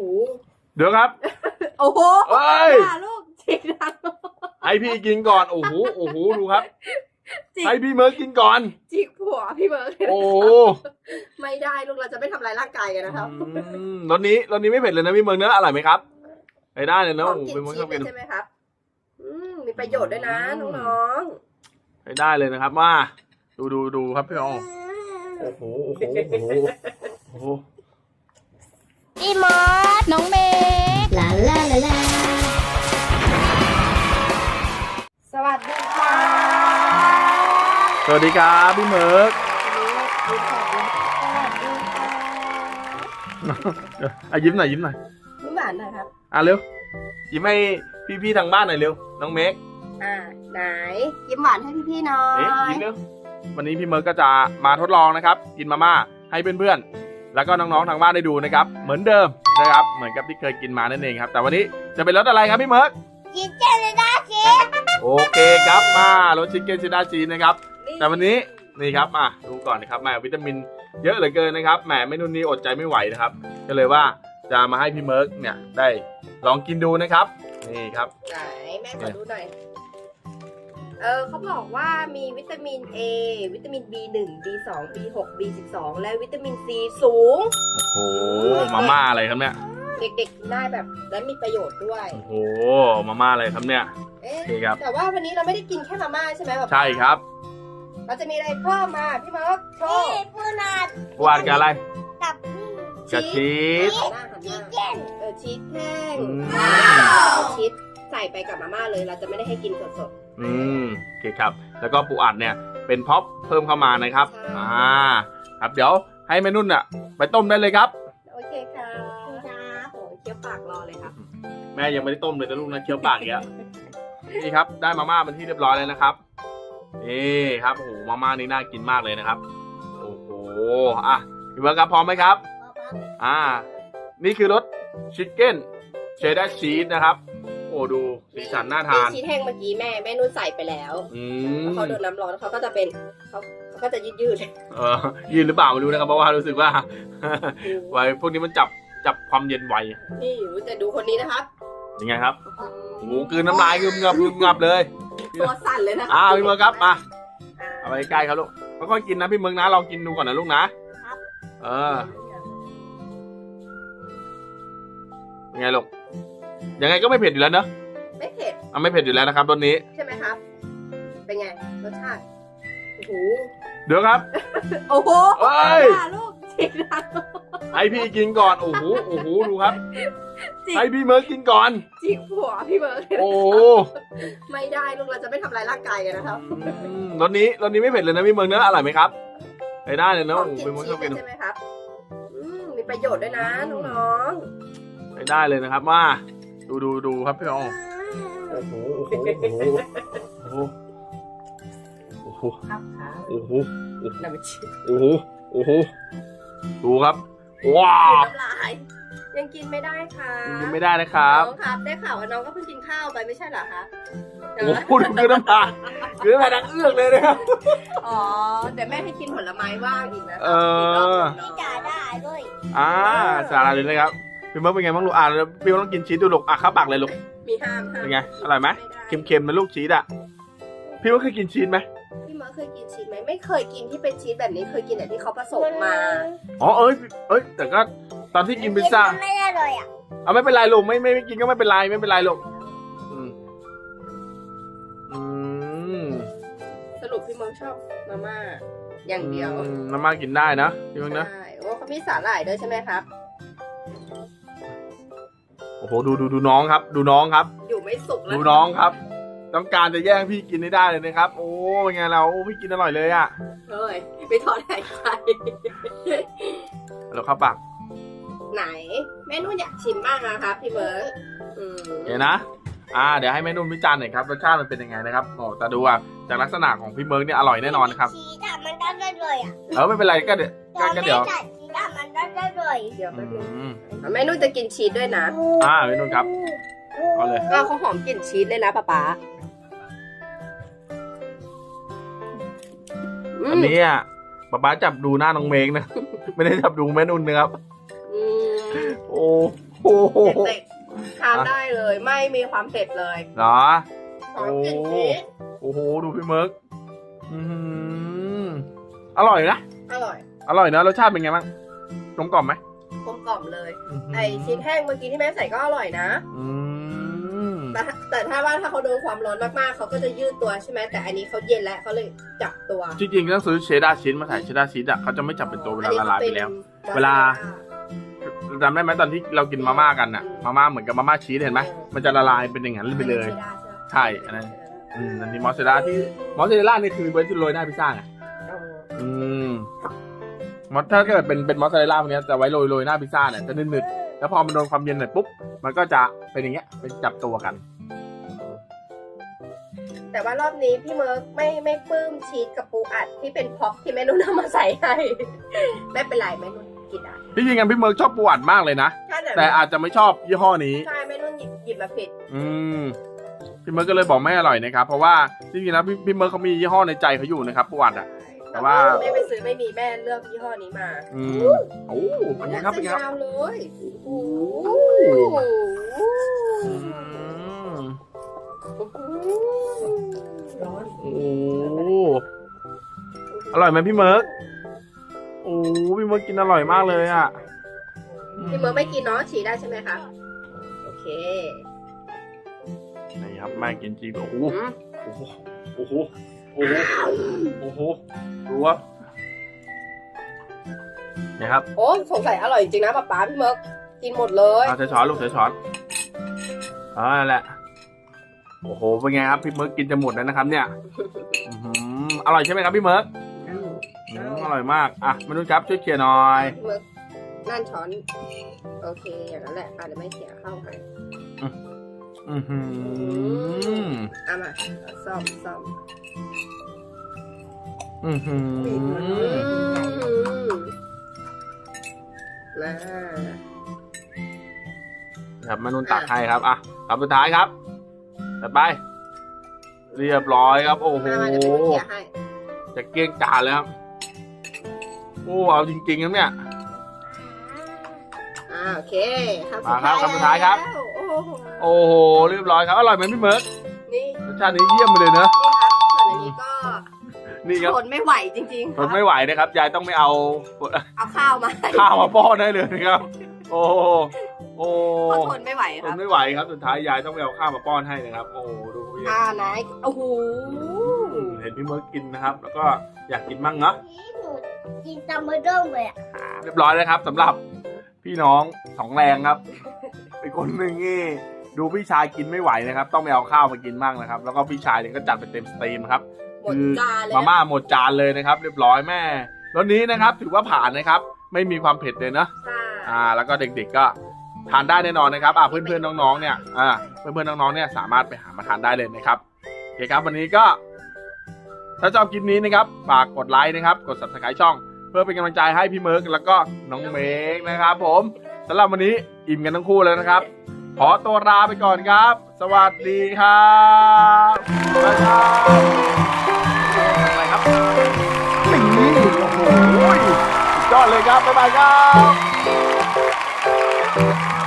หเดี๋ยวครับ โอ้โหเอ้ย ด่าลูกจิกดังให้พี่กินก่อนโอ้โหโอ้โหดูครับจิกให้พี่เมิร์กกินก่อน จิกผัวพี่เบิร์ดโอ้โหไม่ได้ลูกเราจะไม่ทำลายร่างกายกันนะครับอืมรสนี้รสนี้ไม่เผ็ดเลยนะพี่เมิร์กเนื้ออร่อยไหมครับไปได้เลยนะขอโอ้งโหกินพี่เมิร์กชีชสอบกิน ใช่ไหมครับ อืมมีประโยชน์ด้วยนะอืม น้องไปได้เลยนะครับมาดูดูดูครับพี่อ๋อโอ้โหโอ้โหโอ้โหโอ้โห อีมอสน้องเมย์ลาลาลาลาๆสวัสดีค่ะสวัสดีครับพี่เมิร์กสวัสดีค่ะอะยิ้มหน่อยยิ้มหน่อยนี่หวานหน่อยครับ อะเร็วยิ้มให้พี่ๆทางบ้านหน่อยเร็วน้องเมกอ่าไหน ยิ้มหวานให้พี่ๆหน่อเอ๊ะยยิ้มเร็ววันนี้พี่เมิร์กก็จะมาทดลองนะครับ กินมาม่าให้เพื่อนๆ แล้วก็น้องๆทางบ้านได้ดูนะครับ เหมือนเดิมนะครับ เหมือนกับที่เคยกินมานั่นเองครับ แต่วันนี้จะเป็นรสอะไรครับพี่เมิร์กกินเจเลยนะชิโอเคครับมารสชิคเก้นชิดาชีสนะครับ แต่วันนี้นี่ครับมาดูก่อนนะครับแหมวิตามินเยอะเหลือเกินนะครับแหมเมนูนี้อดใจไม่ไหวนะครับก็เลยว่าจะมาให้พี่เมิร์กเนี่ยได้ลองกินดูนะครับ นี่ครับไหนแม่ขอดูหน่อย เออเขาบอกว่ามีวิตามิน A วิตามิน B1 B2 B6 B12 และวิตามิน C สูง โอ้โหมาม่าอะไรครับเนี่ย เด็กๆกินได้แบบและมีประโยชน์ด้วย โอ้โหมาม่าอะไรครับเนี่ย เอ๊ะโอเคครับ แต่ว่าวันนี้เราไม่ได้กินแค่มาม่าใช่ไหมแบบใช่ครับเราจะมีอะไรเพิ่มมาพี่เมิร์กโชนี่ว์ปูนาดวาดกับอะไรกับกับชีส หันหน้าหันหชิน้าเก้นเออชีสแห้งอืมชีสใส่ไปกับมาม่าเลย เราจะไม่ได้ให้กินสด อืมโอเคครับ แล้วก็ปูอัดเนี่ยเป็นพ็อปเพิ่มเข้ามานะครับใช่อ่า ครับเดี๋ยวให้แม่นุ่นอะ ไปต้มได้เลยครับๆโอเคค่ะครับโอ้ยเคี้ยวปากรอเลยครับ แม่ยังไม่ได้ต้มเลยนะลูกนะเคี้ยวปากอีกแล้วนี่ครับได้มาม่าเป็นที่เรียบร้อยแล้วนะครับนี่ครับโอ้โหมาม่านี่น่ากินมากเลยนะครับ โอ้โหอะพี่เบิร์ดครับพร้อมไหมครับ อ่า นี่คือรสชิคเก้นเชดดาร์ชีสนะครับ โอ้ดูสีสันน่าทาน ชีสแห้งเมื่อกี้แม่แม่นุ่นใส่ไปแล้วอืแล้วมเขาโดนน้ำร้อนเขาก็จะเป็นเขาเขาก็จะยืดยืดเออยืนหรือเปล่าไม่รู้นะครับเพราะว่ารู้สึกว่า ไวพวกนี้มันจับจับความเย็นไวๆนี่รู้แต่ดูคนนี้นะครับยังไงครับโอ้โหกลืนน้ำลายกึมงับกึมงับเลยตัวสั่นเลยนะอ้าวพี่เมืองครับมาอ่าเอาไปใกล้ครับลูกค่อยๆกินนะพี่เมืองนะลองกินดูก่อนนะลูกนะเออยังไงลูก ยังไงก็ไม่เผ็ดอยู่แล้วเนอะไม่เผ็ดอะไม่เผ็ดอยู่แล้วนะครับตัวนี้ ใช่ไหมครับ เป็นไงรสชาติโอ้โหเดี๋ยวครับ โอ้โหเอ้ย ด่าลูกจิกดังให้พี่กินก่อนโอ้โหโอ้โหดูครับจิกให้พี่เมิร์กกินก่อน จิกผัวพี่เบิร์ดโอ้โหไม่ได้ลูกเราจะไม่ทำลายร่างกายกันนะครับอืมรสนี้รสนี้ไม่เผ็ดเลยนะพี่เมิร์กเนื้ออร่อยไหมครับไปได้เลยนะขอโอ้งโหกินพี่เมิร์กชีชอบกินสใช่ไหมครับอืมมีประโยชน์ด้วยนะน้องไปได้เลยนะครับมา ดูดูดูครับพี่อ๋อโอ้โหโอ้โหโอ้โหโอ้โหๆครับค่ะโอ้โหน้ำชีสโอ้โหโอ้โหดูครับว้าวน้ำลายยังกินไม่ได้ค่ะกินไม่ได้นะครับน้องครับได้ข่าวว่าน้องก็เพิ่งกินข้าวไปไม่ใช่เหรอคะโอ้โหดูคือน้ำตาคือน้ำตาดังเอื้อกเลยนะครับอ๋อแต่แม่ให้กินผลไม้ว่างอีกนะเออนี่จ่าได้ด้วยอ่าสาระเลยนะครับ พี่เมิร์กเป็นไงบ้างลูกอ่านแล้วพี่ต้องกินชีสดูลูกอะเข้าปากเลยลูกมีห้ามห้ามเป็นไงอร่อยไหมไม่ได้เค็มๆนะลูกชีสอะพี่ว่าเคยกินชีสไหมพี่เมอร์เคยกินชีสไหมไม่เคยกินที่เป็นชีสแบบนี้เคยกินแต่ที่เขาผสมมาอ๋อเอ้ยเอ้ยแต่ก็ตอนที่กินพิซซ่าไม่ได้เลยอะเอาไม่เป็นไรลูกไม่ไม่ไม่กินก็ไม่เป็นไรไม่เป็นไรลูกอืมอืมสรุปพี่เมอร์ชอบมาม่าอย่างเดียวอืมน้ำมันกินได้นะพี่เมิร์กนะใช่โอ้เขามีสาหร่ายด้วยใช่ไหมครับ โอ้โหดูดูดูน้องครับ ดูน้องครับ อยู่ไม่สุกแล้วดูน้องครับ ต้องการจะแย่งพี่กินให้ได้เลยนะครับ โอ้เป็นไงเราโอ้พี่กินอร่อยเลยอะเฮ้ยไปถอดหายใจเราเข้าปากไหน แม่นุ่นอยากชิมบ้างนะครับพี่เบิร์ดอืมเดี๋ยวนะอ่าเดี๋ยวให้แม่นุ่นวิจารณ์หน่อยครับรสชาติมันเป็นยังไงนะครับโอ้แต่ดูอะจากลักษณะของพี่เมิร์กเนี่ยอร่อยแน่นอนครับชีสอะมันได้ได้เลยอะเออไม่เป็นไรก็เดี๋ยวก็ก็เดี๋ยว ดี๋ยวแป๊บนึงอืมแม่นุ่นจะกินชีสด้วยนะอ่าแม่นุ่นครับเอาเลยก็เขาหอมกลิ่นชีสเลยนะป๊าป๊าอือันมนี้อะป๊าป๊าจับดูหน้าน้องเมงนะ ไม่ได้จับดูแม่นุ่นนะครับ อืมโอ้โหเด็กๆทานได้เลยไม่มีความเผ็ดเลยเหรอ หอมกลิ่นชีสโอ้โหดูพี่เมิร์กอื้อหืออร่อยนะ อร่อย อร่อยนะรสชาติเป็นไงบ้างกลมกล่อมไหม กลมกล่อมเลยหืไอชีสแห้งเมื่อกี้ที่แม่ใส่ก็อร่อยนะอืมแต่ถ้าแต่ถ้าว่าถ้าเขาโดนความร้อนมากๆเขาก็จะยืดตัวใช่ไหมแต่อันนี้เขาเย็นแล้วเขาเลยจับตัวจริงๆต้องซื้อเชดดาร์ชีสมาใส่เชดดาร์ชีสอะเขาจะไม่จับเป็นตัวเวลาละลายไปแล้วอันนี้ขเวลาป็นจำได้ไหมตอนที่เรากินมาม่ากันอะมาม่าเหมือนกับมาม่าชีสเห็นไหมมันจะละลายเป็นอย่างนั้นไปเลย ใช่อันนั้นอืมอันนี้มอสซาเรลล่าที่มอสซาเรลล่านี่คือไว้ที่โรยหน้าพิซซ่าไงเอาอืม มอสถ้าเกิดเป็นเป็นมอสซาเรลล่าพวกเนี้ยจะไว้โรยโรยหน้าพิซซ่าเนี่ยจะนึดๆแล้วพอมันโดนความเย็นหน่อยปุ๊บมันก็จะเป็นอย่างเงี้ยเป็นจับตัวกัน แต่ว่ารอบนี้พี่เมิร์กไม่ไม่ปลื้มชีสกับปูอัดที่เป็นพ็อกที่แม่นุ่นเอามาใส่ให้ ไม่เป็นไรแม่นุ่นกินได้ที่จริงกันพี่เมิร์กชอบปูอัดมากเลยนะถ้าแต่แต่อาจจะไม่ชอบยี่ห้อนี้ ใช่แม่นุ่นหยิบหยิบมาผิดอืมพี่เมิร์กก็เลยบอกไม่อร่อยนะครับ เพราะว่าจริงๆนะพี่พี่เมิร์กเขามียี่ห้อในใจเขาอยู่นะครับปูอัดอะ แต่ว่าไม่ไปซื้อไม่มีแม่เลือกยี่ห้อนี้มาอืมโอ้เป็นไงครับเป็นไงครับ ยาวเลยโอ้โหอืมร้อนโอ้อร่อยไหมพี่เมิร์กโอ้พี่เมิร์กกินอร่อยมากเลยอะพี่เมิร์กไม่กินเนาะฉี่ได้ใช่ไหมคะ โอเคนี่ครับแม่กินจริงโอ้โหอืมโอ้โหโอ้โห โอ้โหโอ้โหดูว่าเนี่ยครับโอ้สงสัยอร่อยจริงนะป๊าป๊าพี่เมิร์กกินหมดเลยเอาใส่ช้อนลูกใส่ช้อนอ่านั่นแหละโอ้โหเป็นไงครับพี่เมิร์กกินจะหมดแล้วนะครับ เนี่ยอื้อหืออร่อยใช่ไหมครับพี่เมิร์กอืมอร่อยมากอะมาดูครับช่วยเคลียร์หน่อยพี่เมิร์กนั่นช้อน โอเคอย่างนั้นแหละอาจจะไม่เสียเข้าไปอือหือเอามาซ่อมซ่อม อือหือมาครับมานุนตักให้ครับอะคำสุดท้ายครับจัดไป เรียบร้อยครับ โอ้โหมามาเดี๋ยวพี่เขียให้จะเกลี้ยงจานแล้วครับโอ้เอาจริงๆนะเนี่ยอ่าโอเคคำมาครับคำสุดท้ายครับแล้วโอ้โหโอ้โหเรียบร้อยครับอร่อยไหมพี่เมิร์กนี่รสชาตินี้เยี่ยมไปเลยเนอะนี่ครับส่ว นอันนี้ก็นี่ครับทนไม่ไหวจริงๆทนไม่ไหวนะครับยายต้องไม่เอาเอาข้าวมาให้ข้าวมาป้อนได้เลยนะครับ โอ้โหโอ้เพราะทนไม่ไหวทคนรับไม่ไหวครับสุดท้ายยายต้องไปเอาข้าวมาป้อนให้นะครับ โอ้โหดูพี่อ่าไหนโอ้โหเห็นพี่เมิร์กกินนะครับ แล้วก็อยากกินมั่งเนาะ หนูกินตามมือด้งเลยอะเรียบร้อยแล้วครับสำหรับพี่น้องสองแรงครับ เป็นคนหนึ่งนี่ดูพี่ชายกินไม่ไหวนะครับ ต้องไปเอาข้าวมากินมั่งนะครับ แล้วก็พี่ชายเนี่ยก็จัดไปเต็มสตรีมครับหม ดจานเลยมาม่าหมดจานเลยนะครับ เรียบร้อยแม่รสนี้นะครับ ถือว่าผ่านนะครับ ไม่มีความเผ็ดเลยนะใช่อ่า แล้วก็เด็กๆก็ทานได้แน่นอนนะครับอ่าเพื่อนๆน้องๆเนี่ยอ่าเพื่อนๆน้องๆเนี่ยสามารถไปหามาทานได้เลยนะครับโอเคครับวันนี้ก็ถ้าชอบคลิปนี้นะครับฝากกดไลค์นะครับ กด subscribe ช่อง เพื่อเป็นกำลังใจให้พี่เมิร์กแล้วก็น้องเมกนะครับ ผมสำหรับวันนี้อิ่มกันทั้งคู่แล้วนะครับ ขอตัวลาไปก่อนครับ สวัสดีครับบ๊ายบาย ยอดเลยครับบ๊ายบายครับ